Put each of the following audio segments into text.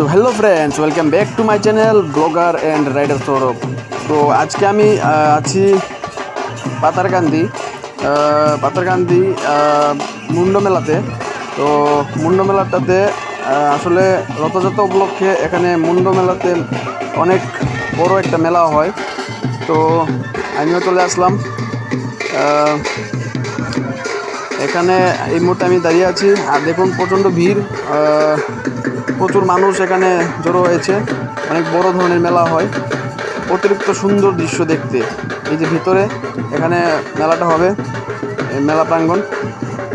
So hello friends welcome back to my channel blogger and rider Sourav তো আজকে আমি আছি পাতারকান্দি পাতারকান্দি মুন্ড মেলাতে। তো মুন্ড মেলাটাতে আসলে রথযাত্রা উপলক্ষে এখানে মুন্ড মেলাতে অনেক বড় একটা মেলা হয়। তো আমিও চলে আসলাম। এখানে এই মুহূর্তে আমি দাঁড়িয়ে আছি। আর দেখুন, প্রচণ্ড ভিড়। প্রচুর মানুষ এখানে জড়ো হয়েছে। অনেক বড় ধরনের মেলা হয়। অতিরিক্ত সুন্দর দৃশ্য দেখতে। এই যে ভিতরে এখানে মেলাটা হবে মেলা প্রাঙ্গণ।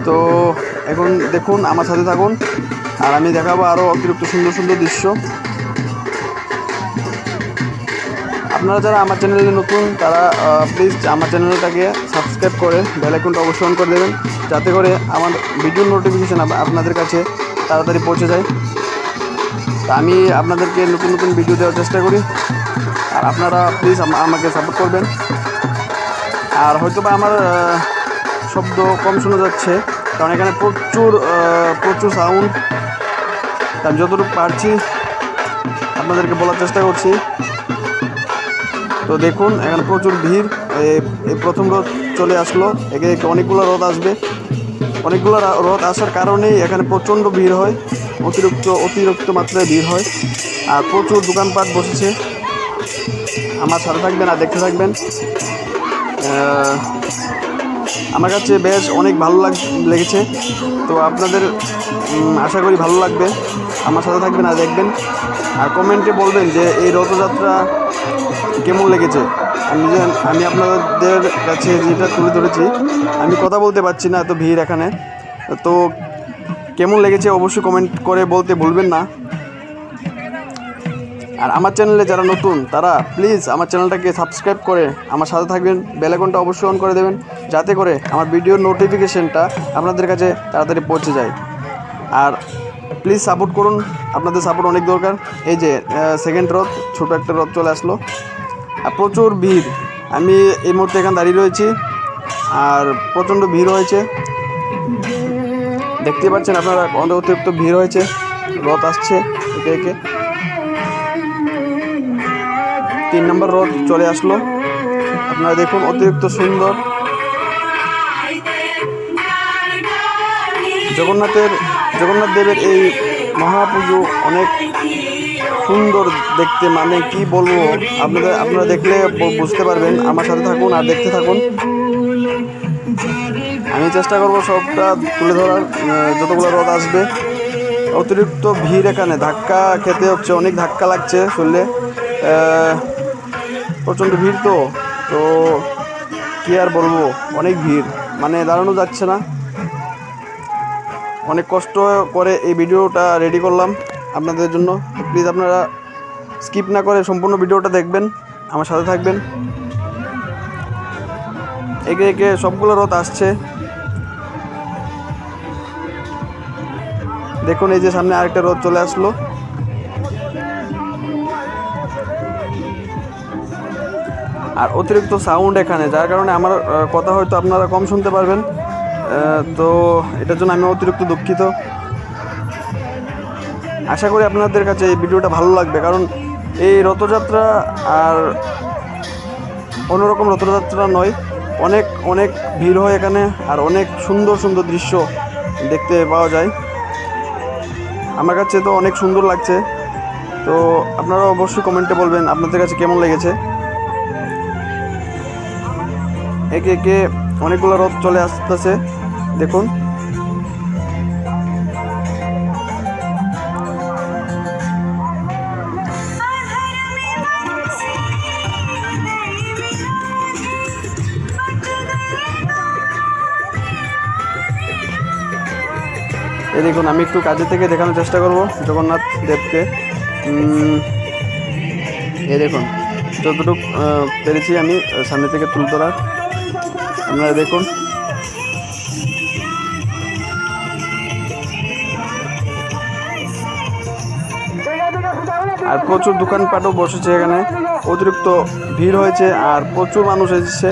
তো এখন দেখুন, আমার সাথে থাকুন। আর আমি দেখাবো আরও অতিরিক্ত সুন্দর সুন্দর দৃশ্য। আপনারা যারা আমার চ্যানেলে নতুন, তারা প্লিজ আমার চ্যানেলটাকে সাবস্ক্রাইব করে বেল আইকনটা অবশ্যই অন করে দেবেন। যাতে করে আমার ভিডিও নোটিফিকেশান আপনাদের কাছে তাড়াতাড়ি পৌঁছে যায়। তা আমি আপনাদেরকে নতুন নতুন ভিডিও দেওয়ার চেষ্টা করি। আর আপনারা প্লিজ আমাকে সাপোর্ট করবেন। আর হয়তো বা আমার শব্দ কম শোনা যাচ্ছে, কারণ এখানে প্রচুর প্রচুর সাউন্ড আমি যতটুকু পারছি আপনাদেরকে বলার চেষ্টা করছি। তো দেখুন, এখানে প্রচুর ভিড়। এই- প্রথম রথ চলে আসলো। একে অনেকগুলো রথ আসবে। অনেকগুলো রথ আসার কারণেই এখানে প্রচণ্ড ভিড় হয়, অতিরিক্ত অতিরিক্ত মাত্রায় ভিড় হয়, আর প্রচুর দোকানপাট বসেছে। আমার সাথে থাকবেন আর দেখতে থাকবেন। আমার কাছে বেশ অনেক ভালো লাগ লেগেছে। তো আপনাদের আশা করি ভালো লাগবে। আমার সাথে থাকবেন আর দেখবেন। আর কমেন্টে বলবেন যে এই রথযাত্রা কেমন লেগেছে। আমি যে আমি আপনাদের কাছে যেটা তুলে ধরেছি, আমি কথা বলতে পারছি না এত ভিড় এখানে। তো কেমন লেগেছে অবশ্যই কমেন্ট করে বলতে ভুলবেন না। আর আমার চ্যানেলে যারা নতুন, তারা প্লিজ আমার চ্যানেলটাকে সাবস্ক্রাইব করে আমার সাথে থাকবেন। বেলাকনটা অবশ্যই অন করে দেবেন, যাতে করে আমার ভিডিওর নোটিফিকেশনটা আপনাদের কাছে তাড়াতাড়ি পৌঁছে যায়। আর প্লিজ সাপোর্ট করুন, আপনাদের সাপোর্ট অনেক দরকার। এই যে সেকেন্ড রথ, ছোটো একটা রথ চলে আসলো। প্রচুর ভিড়। আমি এই মুহূর্তে এখানে দাঁড়িয়ে রয়েছি আর প্রচণ্ড ভিড় হয়েছে। দেখতে পাচ্ছেন আপনারা অতিরিক্ত ভিড় হয়েছে। রথ আসছে একে একে। তিন নম্বর রথ চলে আসলো। আপনারা দেখুন, অতিরিক্ত সুন্দর। জগন্নাথের, জগন্নাথ দেবের এই মহাপুজো অনেক সুন্দর দেখতে মানে কি বলব আপনাদের আপনারা দেখলে বুঝতে পারবেন। আমার সাথে থাকুন আর দেখতে থাকুন। আমি চেষ্টা করব সবটা তুলে ধরার যতগুলো রথ আসবে। অতিরিক্ত ভিড় এখানে ধাক্কা খেতে হচ্ছে অনেক ধাক্কা লাগছে আহ, প্রচণ্ড ভিড় তো তো কী আর বলব অনেক ভিড়। মানে দাঁড়ানো যাচ্ছে না। অনেক কষ্ট করে এই ভিডিওটা রেডি করলাম। আপনাদের জন্য। প্লিজ আপনারা স্কিপ না করে সম্পূর্ণ ভিডিওটা দেখবেন। আমার সাথে থাকবেন। একে একে সবগুলো রথ আসছে। দেখুন, এই যে সামনে আরেকটা রথ চলে আসলো। আর অতিরিক্ত সাউন্ড এখানে, যার কারণে আমার কথা হয়তো আপনারা কম শুনতে পারবেন। তো এটার জন্য আমি অতিরিক্ত দুঃখিত। আশা করি আপনাদের কাছে এই ভিডিওটা ভালো লাগবে, কারণ এই রথযাত্রা আর অন্যরকম রথযাত্রা নয়, অনেক অনেক ভিড় হয় এখানে আর অনেক সুন্দর সুন্দর দৃশ্য দেখতে পাওয়া যায়। আমার কাছে তো অনেক সুন্দর লাগছে, তো আপনারা অবশ্যই কমেন্টে বলবেন আপনাদের কাছে কেমন লেগেছে। একে একে অনেকগুলো রথ চলে আসতেছে, দেখুন। এই দেখুন, আমি একটু কাজে থেকে দেখানোর চেষ্টা করব জগন্নাথ দেবকে। এ দেখুন, যতটুকু পেরেছি আমি সামনে থেকে তুল ধরার আপনারা দেখুন। আর প্রচুর দোকানপাটও বসেছে এখানে। অতিরিক্ত ভিড় হয়েছে আর প্রচুর মানুষ এসেছে।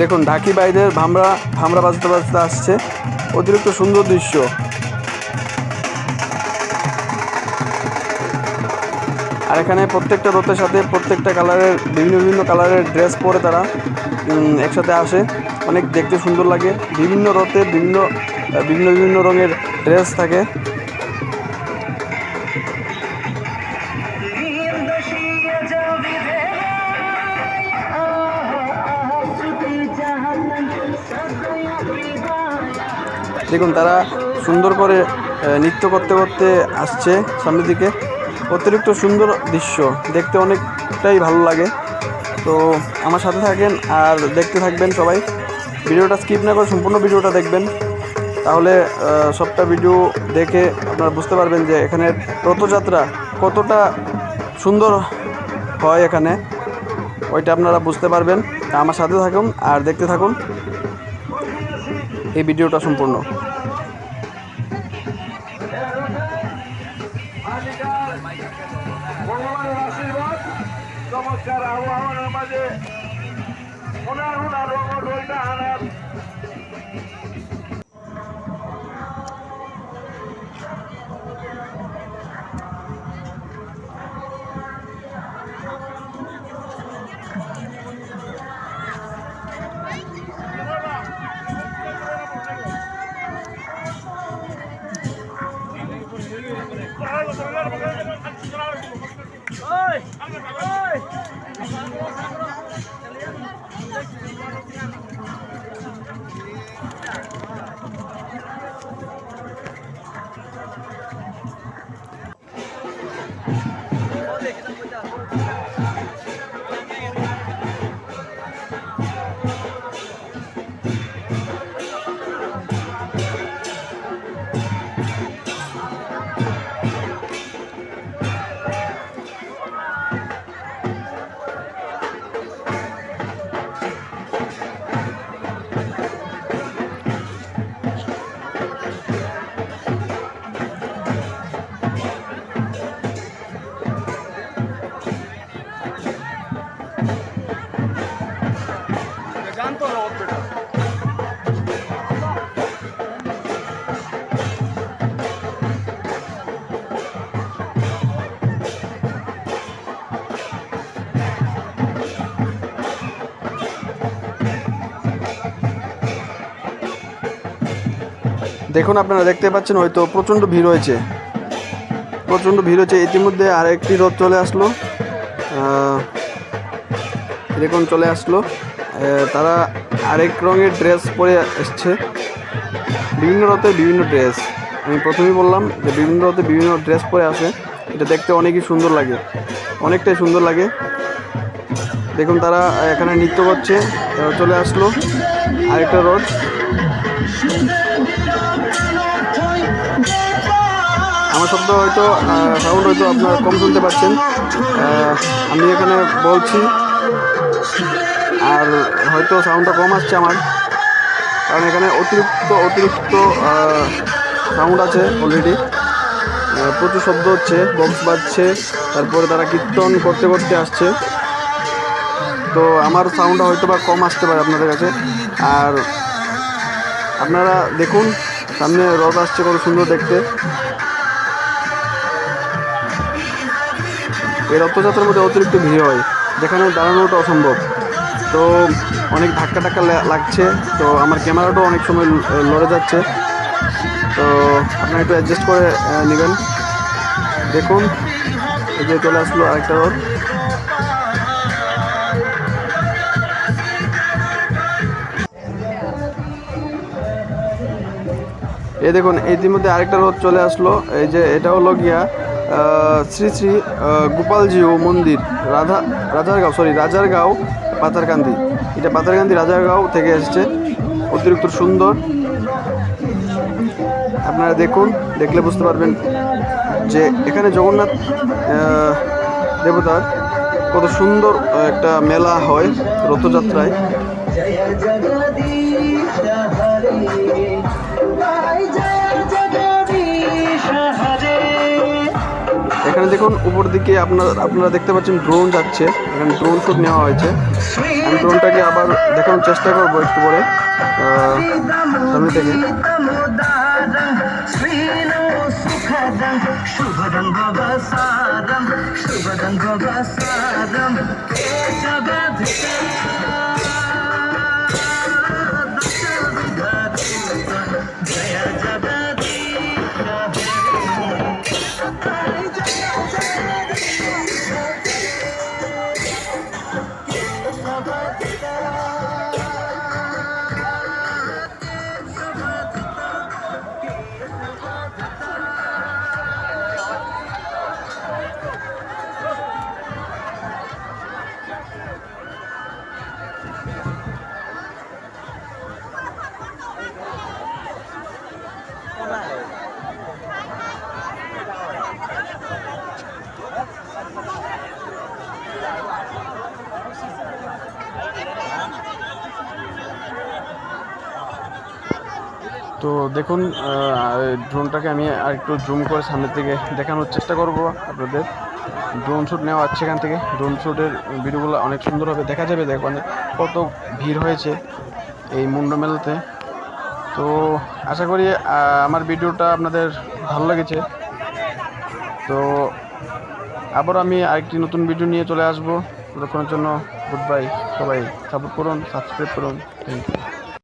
দেখুন, ঢাকি বাইদের ভামরা ভামরা বাজতে বাজতে আসছে। অতিরিক্ত সুন্দর দৃশ্য। আর এখানে প্রত্যেকটা রথের সাথে প্রত্যেকটা কালারের, বিভিন্ন বিভিন্ন কালারের ড্রেস পরে তারা একসাথে আসে। অনেক দেখতে সুন্দর লাগে। বিভিন্ন রথে বিভিন্ন বিভিন্ন বিভিন্ন রঙের ড্রেস থাকে। দেখুন, তারা সুন্দর করে নৃত্য করতে করতে আসছে সামনের দিকে। অতিরিক্ত সুন্দর দৃশ্য, দেখতে অনেকটাই ভালো লাগে। তো আমার সাথে থাকেন আর দেখতে থাকবেন সবাই। ভিডিওটা স্কিপ না করে সম্পূর্ণ ভিডিওটা দেখবেন। তাহলে সবটা ভিডিও দেখে আপনারা বুঝতে পারবেন যে এখানে রথযাত্রা কতটা সুন্দর হয় এখানে। ওইটা আপনারা বুঝতে পারবেন। আমার সাথে থাকুন আর দেখতে থাকুন। এই ভিডিওটা সম্পূর্ণ। চমৎকার আবহাওয়ার মাঝে আনার দেখুন, আপনারা দেখতে পাচ্ছেন, হয়তো প্রচণ্ড ভিড় হয়েছে। প্রচণ্ড ভিড় হয়েছে। ইতিমধ্যে আরেকটি রথ চলে আসলো। দেখুন, চলে আসলো। তারা আরেক রঙের ড্রেস পরে এসছে। বিভিন্ন রথে বিভিন্ন ড্রেস। আমি প্রথমেই বললাম যে, বিভিন্ন রথে বিভিন্ন ড্রেস পরে আসে। এটা দেখতে অনেকই সুন্দর লাগে। অনেকটাই সুন্দর লাগে। দেখুন, তারা এখানে নৃত্য করছে। চলে আসলো। আরেকটা রথ। আমার শব্দ হয়তো সাউন্ড হয়তো আপনারা কম শুনতে পাচ্ছেন। আমি এখানে বলছি, আর হয়তো সাউন্ডটা কম আসছে আমার। কারণ এখানে অতিরিক্ত অতিরিক্ত সাউন্ড আছে অলরেডি প্রচুর শব্দ হচ্ছে বক্স বাজছে, তারপরে তারা কীর্তন করতে করতে আসছে। তো আমার সাউন্ডটা হয়তো বা কম আসতে পারে আপনাদের কাছে। আর আপনারা দেখুন, সামনে রথ আসছে কত সুন্দর দেখতে। এই রথযাত্রার মধ্যে অতিরিক্ত ভিড় হয়, যেখানে দাঁড়ানোটা অসম্ভব। তো অনেক ধাক্কা টাক্কা লাগছে, তো আমার ক্যামেরাটাও অনেক সময় লড়ে যাচ্ছে। তো আপনারা একটু অ্যাডজাস্ট করে নেবেন। দেখুন, এই যে চলে আসলো আরেকটা রথ। এই দেখুন, ইতিমধ্যে আরেকটা রথ চলে আসলো। এই যে এটা হলো গিয়া শ্রী শ্রী আহ, গোপালজিও মন্দির রাধা রাজারগাঁও সরি রাজারগাঁও পাথারকান্দি এটা পাথারকান্দি রাজারগাঁও থেকে এসেছে। অতিরিক্ত সুন্দর। আপনারা দেখুন দেখলে বুঝতে পারবেন যে এখানে জগন্নাথ দেবতার কত সুন্দর একটা মেলা হয় রথযাত্রায়। দেখুন, উপর দিকে আপনার, আপনারা দেখতে পাচ্ছেন ড্রোন যাচ্ছে। এখানে ড্রোন শুট নেওয়া হয়েছে। আমি ড্রোনটাকে আবার দেখানোর চেষ্টা করব একটু পরে। সামনে থেকে। শুভ তো দেখুন ড্রোনটাকে আমি আর একটু জুম করে সামনের থেকে দেখানোর চেষ্টা করব আপনাদের। ড্রোন শ্যুট নেওয়া হচ্ছে এখান থেকে। ড্রোন শ্যুটের ভিডিওগুলো অনেক সুন্দরভাবে দেখা যাবে দেখুন কত ভিড় হয়েছে এই মুন্ড মেলাতে। তো আশা করি আমার ভিডিওটা আপনাদের ভালো লেগেছে। তো আবার আমি আরেকটি নতুন ভিডিও নিয়ে চলে আসব। ততক্ষণের জন্য গুড বাই সবাই সাপোর্ট করুন সাবস্ক্রাইব করুন। Thank you